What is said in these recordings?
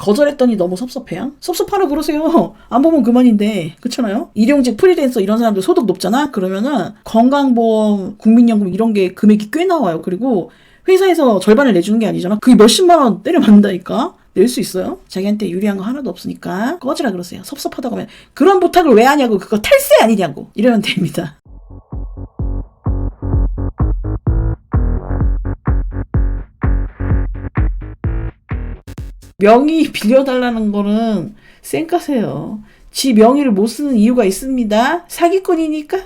거절했더니 너무 섭섭해요? 섭섭하라 그러세요. 안 보면 그만인데. 그렇잖아요? 일용직 프리랜서 이런 사람들 소득 높잖아? 그러면은 건강보험, 국민연금 이런 게 금액이 꽤 나와요. 그리고 회사에서 절반을 내주는 게 아니잖아. 그게 몇십만 원 때려 맞는다니까? 낼 수 있어요? 자기한테 유리한 거 하나도 없으니까 꺼지라 그러세요. 섭섭하다고 하면 그런 부탁을 왜 하냐고 그거 탈세 아니냐고 이러면 됩니다. 명의 빌려달라는 거는 쌩까세요. 지 명의를 못 쓰는 이유가 있습니다. 사기꾼이니까.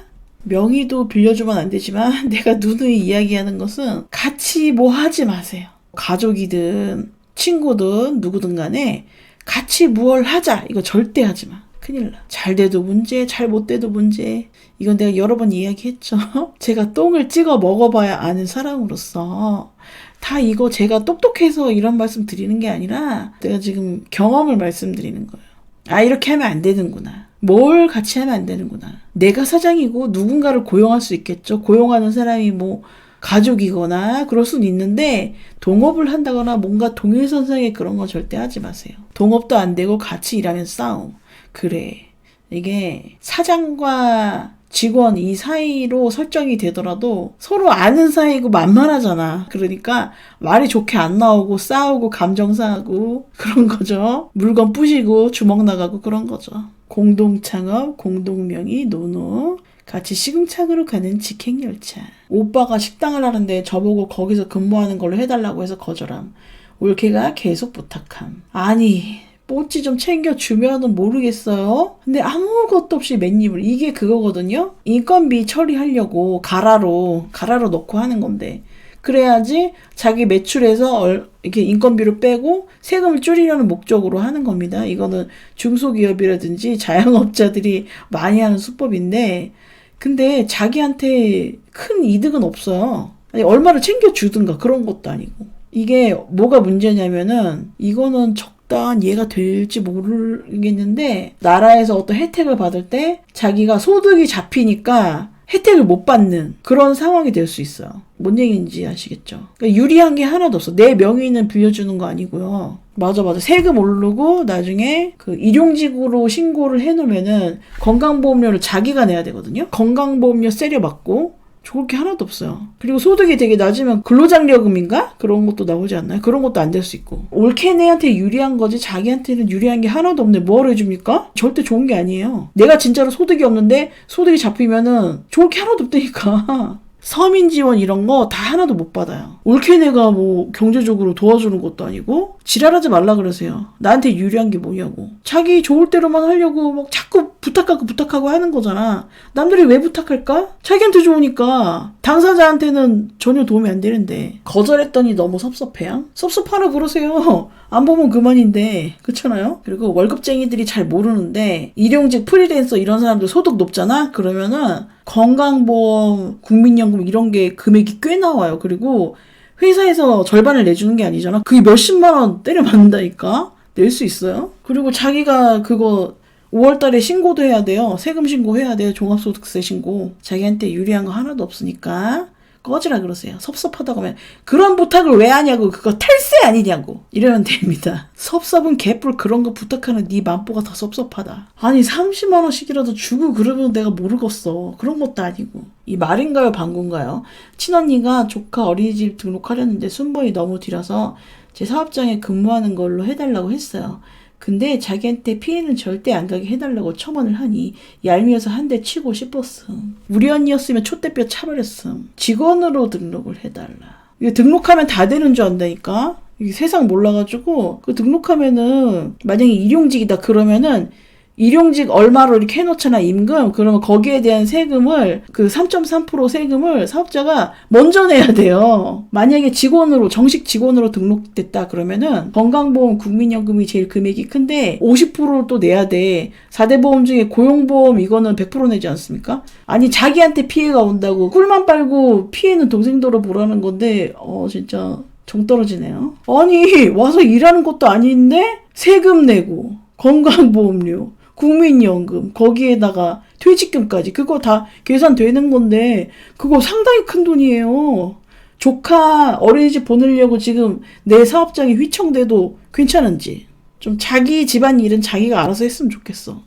명의도 빌려주면 안 되지만 내가 누누이 이야기하는 것은 같이 뭐 하지 마세요. 가족이든 친구든 누구든 간에 같이 무얼 하자. 이거 절대 하지 마. 큰일 나. 잘 돼도 문제, 잘 못 돼도 문제. 이건 내가 여러 번 이야기했죠. 제가 똥을 찍어 먹어봐야 아는 사람으로서 다 이거 제가 똑똑해서 이런 말씀 드리는 게 아니라 내가 지금 경험을 말씀드리는 거예요. 아, 이렇게 하면 안 되는구나. 뭘 같이 하면 안 되는구나. 내가 사장이고 누군가를 고용할 수 있겠죠. 고용하는 사람이 뭐 가족이거나 그럴 수는 있는데 동업을 한다거나 뭔가 동일선상에 그런 거 절대 하지 마세요. 동업도 안 되고 같이 일하면 싸움. 그래. 이게 사장과 직원 이 사이로 설정이 되더라도 서로 아는 사이고 만만하잖아. 그러니까 말이 좋게 안 나오고 싸우고 감정 상하고 그런 거죠. 물건 부시고 주먹 나가고 그런 거죠. 공동 창업, 공동 명의, 노노. 같이 시궁창으로 가는 직행열차. 오빠가 식당을 하는데 저보고 거기서 근무하는 걸로 해달라고 해서 거절함. 올케가 계속 부탁함. 아니, 뽀찌 좀 챙겨주면은 모르겠어요. 근데 아무것도 없이 맨입을. 이게 그거거든요? 인건비 처리하려고 가라로, 가라로 넣고 하는 건데. 그래야지 자기 매출에서 얼- 이렇게 인건비를 빼고 세금을 줄이려는 목적으로 하는 겁니다. 이거는 중소기업이라든지 자영업자들이 많이 하는 수법인데, 근데 자기한테 큰 이득은 없어요. 아니, 얼마를 챙겨주든가 그런 것도 아니고. 이게 뭐가 문제냐면은 이거는 적 당한 이해가 될지 모르겠는데 나라에서 어떤 혜택을 받을 때 자기가 소득이 잡히니까 혜택을 못 받는 그런 상황이 될 수 있어요. 뭔 얘기인지 아시겠죠? 그러니까 유리한 게 하나도 없어. 내 명의는 빌려주는 거 아니고요. 맞아, 맞아. 세금 오르고 나중에 그 일용직으로 신고를 해놓으면은 건강보험료를 자기가 내야 되거든요. 건강보험료 세려 받고 좋을 게 하나도 없어요. 그리고 소득이 되게 낮으면 근로장려금인가? 그런 것도 나오지 않나요? 그런 것도 안 될 수 있고. 올케 네한테 유리한 거지 자기한테는 유리한 게 하나도 없네. 뭘 해줍니까? 절대 좋은 게 아니에요. 내가 진짜로 소득이 없는데 소득이 잡히면은 좋을 게 하나도 없다니까. 서민 지원 이런 거 다 하나도 못 받아요. 올케네가 뭐 경제적으로 도와주는 것도 아니고 지랄하지 말라 그러세요. 나한테 유리한 게 뭐냐고. 자기 좋을 대로만 하려고 막 자꾸 부탁하고 부탁하고 하는 거잖아. 남들이 왜 부탁할까? 자기한테 좋으니까. 당사자한테는 전혀 도움이 안 되는데. 거절했더니 너무 섭섭해요? 섭섭하라 그러세요. 안 보면 그만인데. 그렇잖아요? 그리고 월급쟁이들이 잘 모르는데 일용직 프리랜서 이런 사람들 소득 높잖아? 그러면은 건강보험, 국민연금 이런 게 금액이 꽤 나와요. 그리고 회사에서 절반을 내주는 게 아니잖아. 그게 몇십만 원 때려 맞는다니까? 낼 수 있어요? 그리고 자기가 그거 5월 달에 신고도 해야 돼요. 세금 신고해야 돼요. 종합소득세 신고. 자기한테 유리한 거 하나도 없으니까 꺼지라 그러세요. 섭섭하다고 하면 그런 부탁을 왜 하냐고 그거 탈세 아니냐고 이러면 됩니다. 섭섭은 개뿔 그런 거 부탁하는 네 맘보가 더 섭섭하다. 아니 30만 원씩이라도 주고 그러면 내가 모르겠어. 그런 것도 아니고 이 말인가요 방구인가요? 친언니가 조카 어린이집 등록하려는데 순번이 너무 뒤라서 제 사업장에 근무하는 걸로 해달라고 했어요. 근데 자기한테 피해는 절대 안 가게 해달라고 첨언을 하니 얄미워서 한 대 치고 싶었음. 우리 언니였으면 촛대뼈 차버렸음. 직원으로 등록을 해달라. 이게 등록하면 다 되는 줄 안다니까? 세상 몰라가지고 그 등록하면은 만약에 일용직이다 그러면은 일용직 얼마로 이렇게 해놓잖아 임금? 그러면 거기에 대한 세금을 그 3.3% 세금을 사업자가 먼저 내야 돼요. 만약에 직원으로 정식 직원으로 등록됐다 그러면은 건강보험 국민연금이 제일 금액이 큰데 50%를 또 내야 돼. 4대 보험 중에 고용보험 이거는 100% 내지 않습니까? 아니 자기한테 피해가 온다고. 꿀만 빨고 피해는 동생도로 보라는 건데 어 진짜 정 떨어지네요. 아니 와서 일하는 것도 아닌데 세금 내고 건강보험료 국민연금 거기에다가 퇴직금까지 그거 다 계산되는 건데 그거 상당히 큰 돈이에요. 조카 어린이집 보내려고 지금 내 사업장이 휘청돼도 괜찮은지 좀 자기 집안 일은 자기가 알아서 했으면 좋겠어.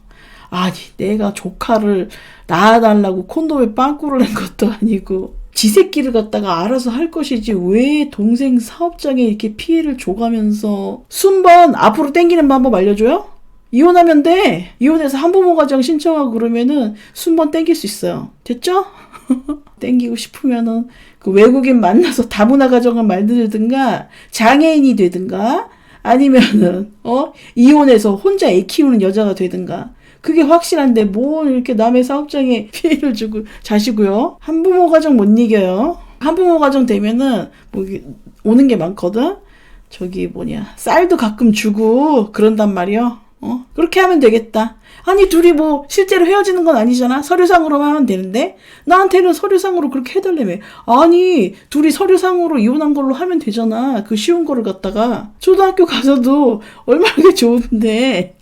아니, 내가 조카를 낳아달라고 콘돔에 빵꾸를 낸 것도 아니고, 지 새끼를 갖다가 알아서 할 것이지, 왜 동생 사업장에 이렇게 피해를 줘가면서, 순번 앞으로 땡기는 방법 알려줘요? 이혼하면 돼! 이혼해서 한부모 가정 신청하고 그러면은 순번 땡길 수 있어요. 됐죠? 땡기고 싶으면은 그 외국인 만나서 다문화 가정을 만들든가 장애인이 되든가 아니면은 어 이혼해서 혼자 애 키우는 여자가 되든가 그게 확실한데 뭘 이렇게 남의 사업장에 피해를 주고 자시고요 한부모 가정 못 이겨요 한부모 가정 되면은 뭐 오는 게 많거든 저기 뭐냐 쌀도 가끔 주고 그런단 말이요 어? 그렇게 하면 되겠다. 아니 둘이 뭐 실제로 헤어지는 건 아니잖아. 서류상으로만 하면 되는데? 나한테는 서류상으로 그렇게 해달라며 아니 둘이 서류상으로 이혼한 걸로 하면 되잖아. 그 쉬운 거를 갖다가. 초등학교 가서도 얼마나 좋은데.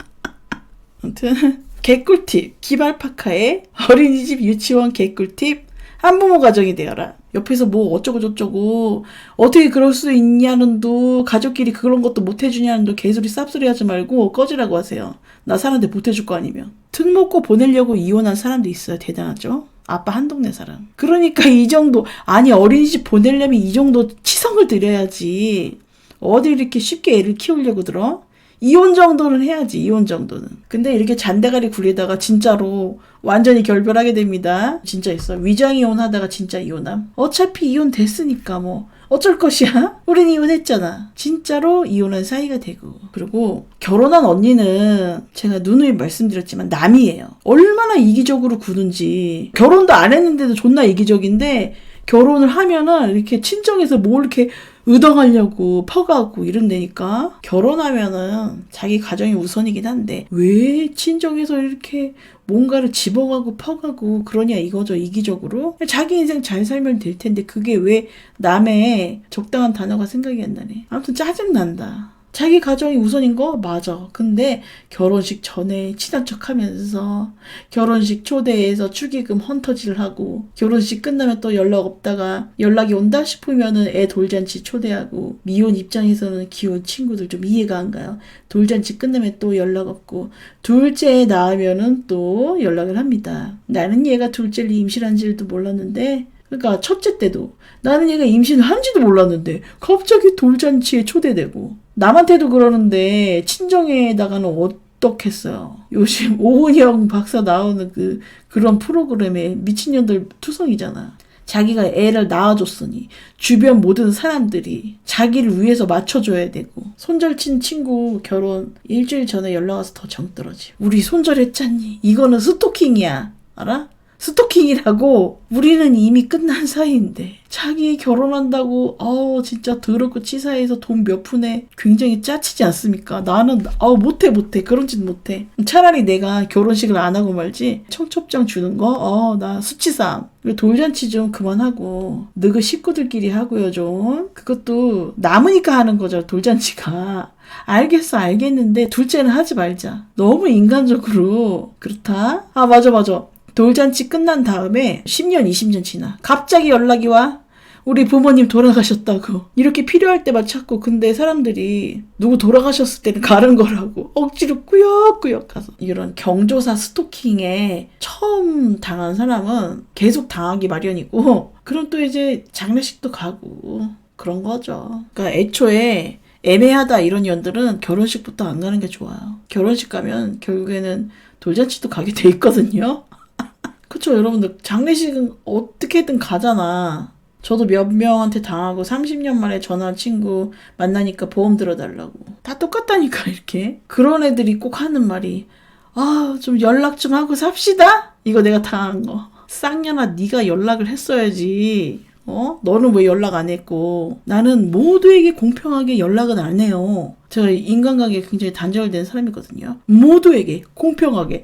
아무튼 개꿀팁. 기발파카의 어린이집 유치원 개꿀팁 한부모 가정이 되어라. 옆에서 뭐 어쩌고 저쩌고 어떻게 그럴 수 있냐는 도 가족끼리 그런 것도 못 해주냐는 도 개소리 쌉소리 하지 말고 꺼지라고 하세요. 나 사는데 못 해줄 거 아니면. 특 먹고 보내려고 이혼한 사람도 있어요. 대단하죠? 아빠 한 동네 사람. 그러니까 이 정도 아니 어린이집 보내려면 이 정도 치성을 들여야지. 어디 이렇게 쉽게 애를 키우려고 들어 이혼 정도는 해야지 이혼 정도는. 근데 이렇게 잔대가리 굴리다가 진짜로 완전히 결별하게 됩니다. 진짜 있어. 위장 이혼 하다가 진짜 이혼함? 어차피 이혼 됐으니까 뭐. 어쩔 것이야? 우린 이혼했잖아. 진짜로 이혼한 사이가 되고. 그리고 결혼한 언니는 제가 누누이 말씀드렸지만 남이에요. 얼마나 이기적으로 구는지. 결혼도 안 했는데도 존나 이기적인데 결혼을 하면은 이렇게 친정에서 뭘 이렇게 의덕하려고 퍼가고 이런다니까 결혼하면은 자기 가정이 우선이긴 한데 왜 친정에서 이렇게 뭔가를 집어가고 퍼가고 그러냐 이거죠 이기적으로? 자기 인생 잘 살면 될 텐데 그게 왜 남의 적당한 단어가 생각이 안 나네. 아무튼 짜증 난다 자기 가정이 우선인 거 맞아. 근데 결혼식 전에 친한 척 하면서 결혼식 초대해서 축의금 헌터질 하고 결혼식 끝나면 또 연락 없다가 연락이 온다 싶으면은 애 돌잔치 초대하고 미혼 입장에서는 기혼 친구들 좀 이해가 안 가요. 돌잔치 끝나면 또 연락 없고 둘째 애 낳으면은 또 연락을 합니다. 나는 얘가 둘째를 임신한 줄도 몰랐는데 그러니까 첫째 때도 나는 얘가 임신을 한지도 몰랐는데 갑자기 돌잔치에 초대되고 남한테도 그러는데 친정에다가는 어떻겠어요. 요즘 오은영 박사 나오는 그 그런 프로그램에 미친년들 투성이잖아. 자기가 애를 낳아줬으니 주변 모든 사람들이 자기를 위해서 맞춰줘야 되고 손절친 친구 결혼 일주일 전에 연락 와서 더 정 떨어지. 우리 손절했잖니. 이거는 스토킹이야. 알아? 스토킹이라고 우리는 이미 끝난 사이인데 자기 결혼한다고 아우 진짜 더럽고 치사해서 돈 몇 푼에 굉장히 짜치지 않습니까? 나는 아우 못해 못해. 그런 짓 못해. 차라리 내가 결혼식을 안 하고 말지 청첩장 주는 거 어 나 수치상 돌잔치 좀 그만하고 너그 식구들끼리 하고요 좀. 그것도 남으니까 하는 거죠 돌잔치가. 알겠어 알겠는데 둘째는 하지 말자. 너무 인간적으로 그렇다? 아 맞아 맞아 돌잔치 끝난 다음에 10년, 20년 지나. 갑자기 연락이 와. 우리 부모님 돌아가셨다고. 이렇게 필요할 때만 찾고. 근데 사람들이 누구 돌아가셨을 때는 가는 거라고. 억지로 꾸역꾸역 가서. 이런 경조사 스토킹에 처음 당한 사람은 계속 당하기 마련이고. 그럼 또 이제 장례식도 가고. 그런 거죠. 그러니까 애초에 애매하다 이런 연들은 결혼식부터 안 가는 게 좋아요. 결혼식 가면 결국에는 돌잔치도 가게 돼 있거든요. 그쵸, 여러분들. 장례식은 어떻게든 가잖아. 저도 몇 명한테 당하고 30년 만에 전화 친구 만나니까 보험 들어달라고. 다 똑같다니까, 이렇게. 그런 애들이 꼭 하는 말이, 아, 좀 연락 좀 하고 삽시다? 이거 내가 당한 거. 쌍년아, 네가 연락을 했어야지. 어? 너는 왜 연락 안 했고. 나는 모두에게 공평하게 연락은 안 해요. 제가 인간관계에 굉장히 단절된 사람이거든요. 모두에게 공평하게.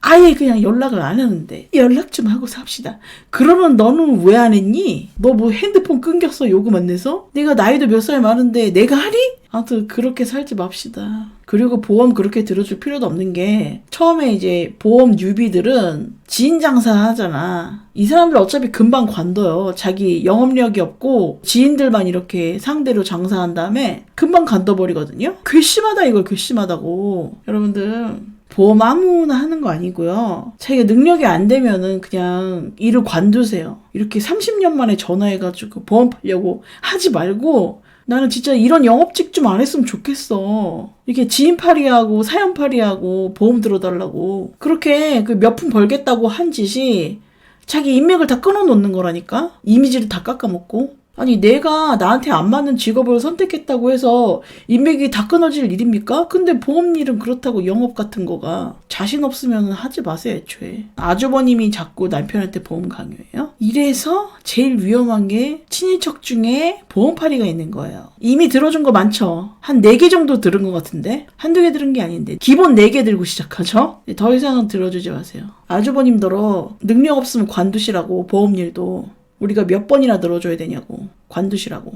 아예 그냥 연락을 안 하는데 연락 좀 하고 삽시다. 그러면 너는 왜 안 했니? 너 뭐 핸드폰 끊겼어 요금 안 내서? 내가 나이도 몇 살 많은데 내가 하리? 아무튼 그렇게 살지 맙시다. 그리고 보험 그렇게 들어줄 필요도 없는 게 처음에 이제 보험 뉴비들은 지인 장사 하잖아. 이 사람들 어차피 금방 관둬요. 자기 영업력이 없고 지인들만 이렇게 상대로 장사한 다음에 금방 관둬버리거든요. 괘씸하다 이걸 괘씸하다고. 여러분들 보험 아무나 하는 거 아니고요. 자기가 능력이 안 되면은 그냥 일을 관두세요. 이렇게 30년 만에 전화해가지고 보험 팔려고 하지 말고 나는 진짜 이런 영업직 좀 안 했으면 좋겠어. 이렇게 지인팔이하고 사연팔이하고 보험 들어달라고. 그렇게 그 몇 푼 벌겠다고 한 짓이 자기 인맥을 다 끊어놓는 거라니까? 이미지를 다 깎아먹고. 아니, 내가 나한테 안 맞는 직업을 선택했다고 해서 인맥이 다 끊어질 일입니까? 근데 보험 일은 그렇다고 영업 같은 거가 자신 없으면 하지 마세요, 애초에. 아주버님이 자꾸 남편한테 보험 강요해요? 이래서 제일 위험한 게 친인척 중에 보험파리가 있는 거예요. 이미 들어준 거 많죠? 한 4개 정도 들은 것 같은데? 한두 개 들은 게 아닌데. 기본 4개 들고 시작하죠? 더 이상은 들어주지 마세요. 아주버님더러 능력 없으면 관두시라고, 보험일도. 우리가 몇 번이나 들어줘야 되냐고. 관두시라고.